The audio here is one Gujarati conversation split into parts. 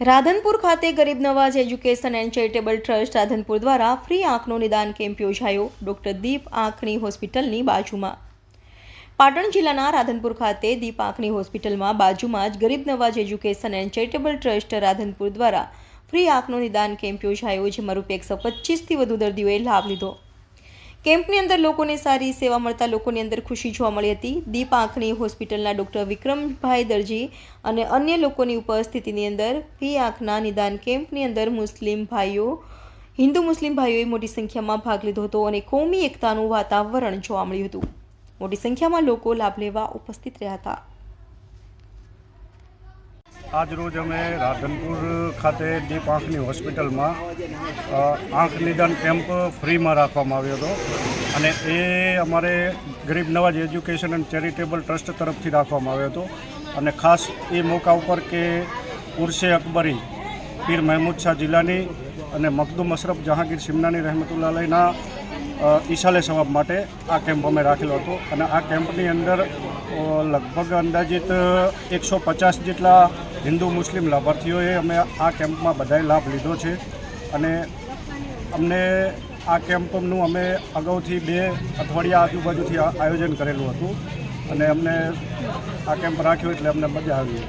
રાધનપુર ખાતે Garib Nawaz education and charitable trust Radhanpur દ્વારા ફ્રી આંખનો નિદાન કેમ્પ યોજાયો ડોક્ટર દીપ આંખની હોસ્પિટલની બાજુમાં. પાટણ જિલ્લાના રાધનપુર ખાતે દીપ આંખની હોસ્પિટલમાં બાજુમાં જ Garib Nawaz education and charitable trust Radhanpur દ્વારા ફ્રી આંખનો નિદાન કેમ્પ યોજાયો, જેમાં રૂપિયા એકસો પચીસથી વધુ દર્દીઓએ લાભ લીધો. કેમ્પની અંદર લોકોને સારી સેવા મળતા લોકોની અંદર ખુશી જોવા મળી હતી. દીપ આંખની હોસ્પિટલના ડૉક્ટર વિક્રમભાઈ દરજી અને અન્ય લોકોની ઉપસ્થિતિની અંદર ફી આંખના નિદાન કેમ્પની અંદર મુસ્લિમ ભાઈઓ, હિન્દુ મુસ્લિમ ભાઈઓએ મોટી સંખ્યામાં ભાગ લીધો હતો અને કોમી એકતાનું વાતાવરણ જોવા મળ્યું હતું. મોટી સંખ્યામાં લોકો લાભ લેવા ઉપસ્થિત રહ્યા હતા. આજ રોજ અમે રાધનપુર ખાતે દીપ આંખની હોસ્પિટલમાં આંખ નિદાન કેમ્પ ફ્રીમાં રાખવામાં આવ્યો હતો. અને એ અમારે Garib Nawaz education and charitable trust તરફથી રાખવામાં આવ્યો હતો. અને ખાસ એ મોકા ઉપર કે ઉર્સે અકબરી, પીર મહેમૂદ શાહ જિલ્લાની અને મખદુમ અશરફ જહાંગીર સિમનાની રહેમતુલ્લા અલૈના ઈશાલે સવાબ માટે આ કેમ્પ અમે રાખેલો હતો. અને આ કેમ્પની અંદર લગભગ અંદાજિત, એકસો પચાસ જેટલા હિન્દુ મુસ્લિમ લાભાર્થીઓએ અમે આ કેમ્પમાં બધાએ લાભ લીધો છે અને અમને આ કેમ્પનું અમે અગાઉથી બે અઠવાડિયા આજુબાજુથી આયોજન કરેલું હતું અને અમને આ કેમ્પ રાખ્યો એટલે અમને મજા આવી.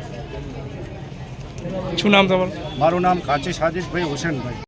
શું નામ તમારું? મારું નામ કાચી સાજિદભાઈ હુસેનભાઈ.